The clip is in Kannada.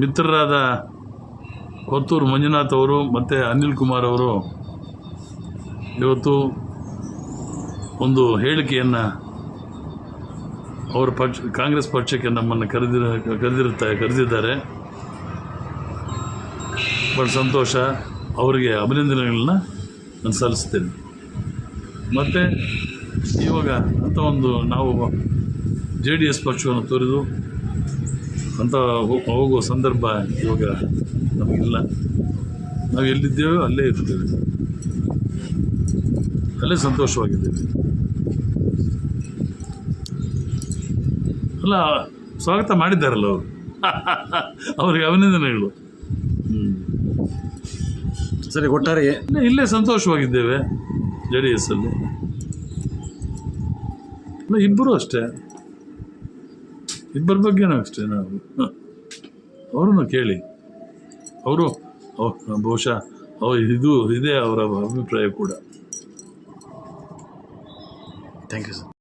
ಮಿತ್ರರಾದ ಕೊತ್ತೂರು ಮಂಜುನಾಥ್ ಅವರು ಮತ್ತು ಅನಿಲ್ ಕುಮಾರ್ ಅವರು ಇವತ್ತು ಒಂದು ಹೇಳಿಕೆಯನ್ನು ಅವರ ಪಕ್ಷ, ಕಾಂಗ್ರೆಸ್ ಪಕ್ಷಕ್ಕೆ ನಮ್ಮನ್ನು ಕರೆದಿರ ಕರೆದಿರುತ್ತಾರೆ ಕರೆದಿದ್ದಾರೆ. ಬಹಳ ಸಂತೋಷ. ಅವರಿಗೆ ಅಭಿನಂದನೆಗಳನ್ನ ನಾನು ಸಲ್ಲಿಸ್ತೇನೆ ಮತ್ತು ಇವಾಗ ಅಂತ ಒಂದು ನಾವು ಜೆ ಡಿ ಎಸ್ ಪಕ್ಷವನ್ನು ತೊರೆದು ಅಂತ ಹೋಗುವ ಸಂದರ್ಭ ಇವಾಗ ನಮಗಿಲ್ಲ. ನಾವು ಎಲ್ಲಿದ್ದೇವೋ ಅಲ್ಲೇ ಇರ್ತೇವೆ. ಅಲ್ಲೇ ಸಂತೋಷವಾಗಿದ್ದೇವೆ. ಅಲ್ಲ ಸ್ವಾಗತ ಮಾಡಿದ್ದಾರಲ್ಲ ಅವರು? ಅವರಿಗೆ ಅಭಿನಂದನೆಗಳು. ಹ್ಞೂ ಸರಿ ಒಟ್ಟಾರೆ ಇಲ್ಲೇ ಸಂತೋಷವಾಗಿದ್ದೇವೆ ಜೆ ಡಿ ಎಸ್ ಅಲ್ಲಿ. ಅಲ್ಲ ಇಬ್ಬರು ಅಷ್ಟೇ. ಇಬ್ಬರ ಬಗ್ಗೆನೂ ಅಷ್ಟೇ, ನಾವು. ಅವರನ್ನು ಕೇಳಿ. ಅವರು ಬಹುಶಃ ಅವ್ರು ಇದು, ಇದೇ ಅವರ ಅಭಿಪ್ರಾಯ ಕೂಡ. Thank you sir